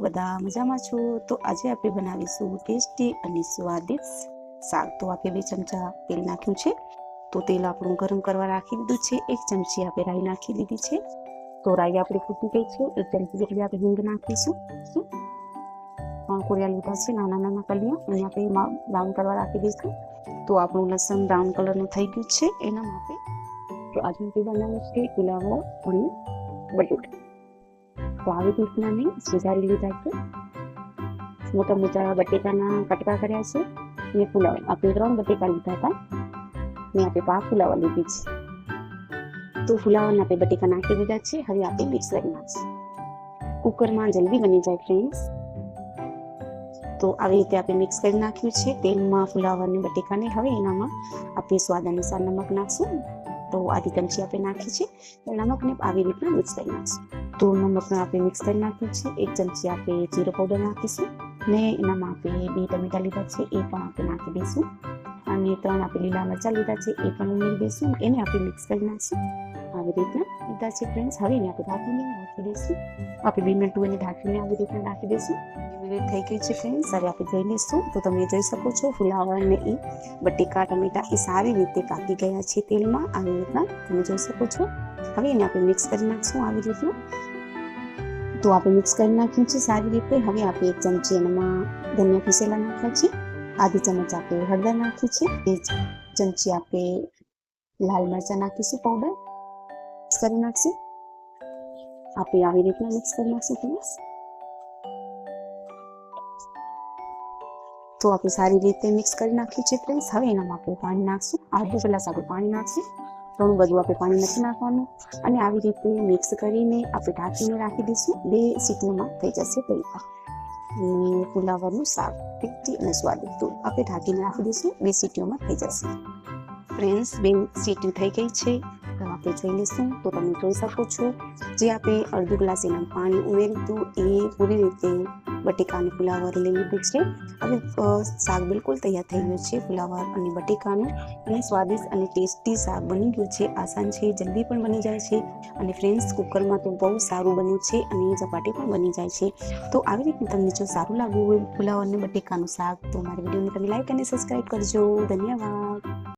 બધા મજામાં છો? તો આજે આપણે બનાવીશું ટેસ્ટી અને સ્વાદિષ્ટ શાક. તો આપણે બે ચમચા તેલ નાખ્યું છે. તો તેલ આપણું ગરમ કરવા રાખી દીધું છે. એક ચમચી આપણે રાઈ નાખી દીધી છે. તો રાઈ આપણે ફૂટી ગઈ છે. એક ચમચી જેટલી આપણે હિંગ નાખીશું. ત્રણ કોરિયા લીધા છે નાના નાના કલિયા. અને આપણે એમાં બ્રાઉન કરવા રાખી દઈશું. તો આપણું લસણ બ્રાઉન કલરનું થઈ ગયું છે. એના માટે તો આજે આપણે બનાવવું છે, પુલાવો અને બટેટા. તો આવી રીતના મેં સુધારી લીધા છે. મોટા મોટા બટેકાના કટકા કર્યા છે ને પુલાવ આપણે ત્રણ બટેકા લીધા હતા. ને આપણે પા ફુલાવા લીધી છે. તો ફુલાવાના આપણે બટેકા નાખી દીધા છે. હવે આપણે મિક્સ કરી નાખીશું કુકરમાં જલ્દી બની જાય ફ્રેન્ડ્સ. તો આવી રીતે આપણે મિક્સ કરી નાખ્યું છે. તેલમાં ફુલાવા બટેકાને હવે એનામાં આપણે સ્વાદ અનુસાર નમક નાખશું. તો આધી ચમચી આપણે નાખી છે. નમકને આવી રીતના મિક્સ કરી નાખીશું. તો નમકને આપણે મિક્સ કરી નાખ્યું છે. એક ચમચી આપણે જીરો પાવડર નાખીશું. ને એનામાં આપણે બે ટમેટા લીધા છે, એ પણ આપણે નાખી દઈશું. અને ત્રણ આપણે લીલા મરચાં લીધા છે, એ પણ ઉમેરી દઈશું એને આપણે મિક્સ કરી નાખીશું. આવી રીતના લીધા છે ફ્રેન્ડ્સ. હવે એને આપણે ઢાંકીને નાખી દઈશું. આપણે બે મિનિટ એને ઢાંકીને આવી રીતના નાખી દઈશું. થઈ ગઈ છે ફ્રેન્ડ્સ. હવે આપણે જોઈ લઈશું. તો તમે જોઈ શકો છો ફુલાવર ને એ બટેકા, ટમેટા એ સારી રીતે પાકી ગયા છે તેલમાં. આવી રીતના તમે જોઈ શકો છો. હવે એને આપણે મિક્સ કરી નાખશું આવી રીતના. તો આપણે મિક્સ કરી નાખ્યું છે સારી રીતે. હવે આપણે એક ચમચી એનામાં ધનિયા પીસેલા નાખ્યા છે. આધી ચમચ આપણે હળદર નાખી છે. બે ચમચી આપણે લાલ મરચાં નાખીશું પાવડર મિક્સ કરી નાખશું. આપણે આવી રીતના મિક્સ કરી નાખશું પ્લસ તો આપણે સારી રીતે મિક્સ કરી નાખ્યું છે ફ્રેન્ડ્સ હવે એનામાં આપણે પાણી નાખશું. અડધો ગ્લાસ આપણે પાણી નાખશું. ઘણું બધું આપણે પાણી નથી નાખવાનું. અને આવી રીતે મિક્સ કરીને આપણે ઢાંકીને રાખી દઈશું. બે સીટીમાં થઈ જશે તૈયાર. ફુલાવરનું શાક. તીખી અને સ્વાદિષ્ટ આપણે ઢાંકીને રાખી દઈશું. બે સીટીઓમાં થઈ જશે. ફ્રેન્ડ્સ, બે સીટી થઈ ગઈ છે. તો આપણે જોઈ લઈશું તો તમે જોઈ શકો છો. જે આપણે અડધો ગ્લાસ એના પાણી ઉમેર્યું હતું, એ પૂરી રીતે બટેકાની ફુલાવર લઈ લીધું છે. હવે શાક બિલકુલ તૈયાર થઈ ગયું છે ફુલાવર અને બટેકાનું. અને સ્વાદિષ્ટ અને ટેસ્ટી શાક બની ગયું છે. આસાન છે, જલ્દી પણ બની જાય છે. અને ફ્રેન્ડ્સ કુકરમાં તો બહુ સારું બન્યું છે અને ચપાટી પણ બની જાય છે. તો આવી રીતે તમને જો સારું લાગવું હોય ફુલાવર અને બટેકાનું શાક, તો મારી વિડીયોને તમે લાઈક અને સબસ્ક્રાઈબ કરજો. ધન્યવાદ.